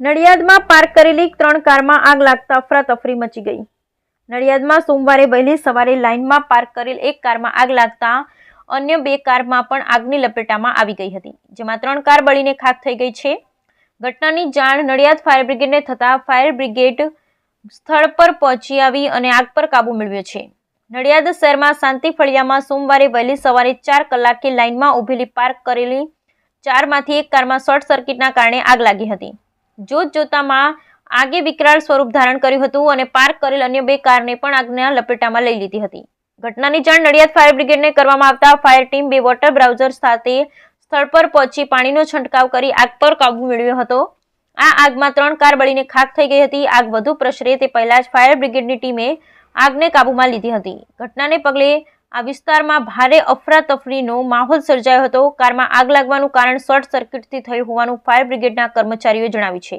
નડિયાદમાં park કરેલી ત્રણ કારમાં આગ લાગતા અફરાતફરી મચી ગઈ. નડિયાદમાં સોમવારે વહેલી સવારે લાઇનમાં પાર્ક કરેલ એક કારમાં આગ લાગતા અન્ય બે કારમાં પણ આગની લપેટામાં આવી ગઈ હતી, જેમાં ત્રણ કાર બળીને ખાક થઈ ગઈ છે. ઘટનાની જાણ નડિયાદ ફાયર બ્રિગેડને થતાં ફાયર બ્રિગેડ સ્થળ પર પહોંચી આવી અને આગ પર કાબૂ મેળવ્યો છે. નડિયાદ શહેરમાં શાંતિ ફળિયામાં સોમવારે વહેલી સવારે ચાર કલાકે લાઇનમાં ઊભેલી પાર્ક કરેલી ચારમાંથી એક કારમાં શોર્ટ સર્કિટના કારણે આગ લાગી હતી. જોત જોતામાં આગે વિકરાળ સ્વરૂપ ધારણ કર્યું હતું અને પાર્ક કરેલ અન્ય બે કારને પણ આગના લપેટામાં લઈ લીધી હતી. ઘટનાની જાણ નડિયાદ ફાયર બ્રિગેડને કરવામાં આવતા ફાયર ટીમ બે વોટર બ્રાઉઝર સાથે સ્થળ પર પહોંચી પાણીનો છંટકાવ કરી આગ પર કાબુ મેળવ્યો હતો. આ આગમાં ત્રણ કાર બળીને ખાક થઈ ગઈ હતી. આગ વધુ પ્રસરે તે પહેલા જ ફાયર બ્રિગેડની ટીમે આગને કાબૂમાં લીધી હતી. ઘટનાને પગલે આ વિસ્તારમાં ભારે અફરાતફરીનો માહોલ સર્જાયો હતો. કારમાં આગ લાગવાનું કારણ શોર્ટ સર્કિટથી થયું હોવાનું ફાયર બ્રિગેડના કર્મચારીઓએ જણાવ્યું છે.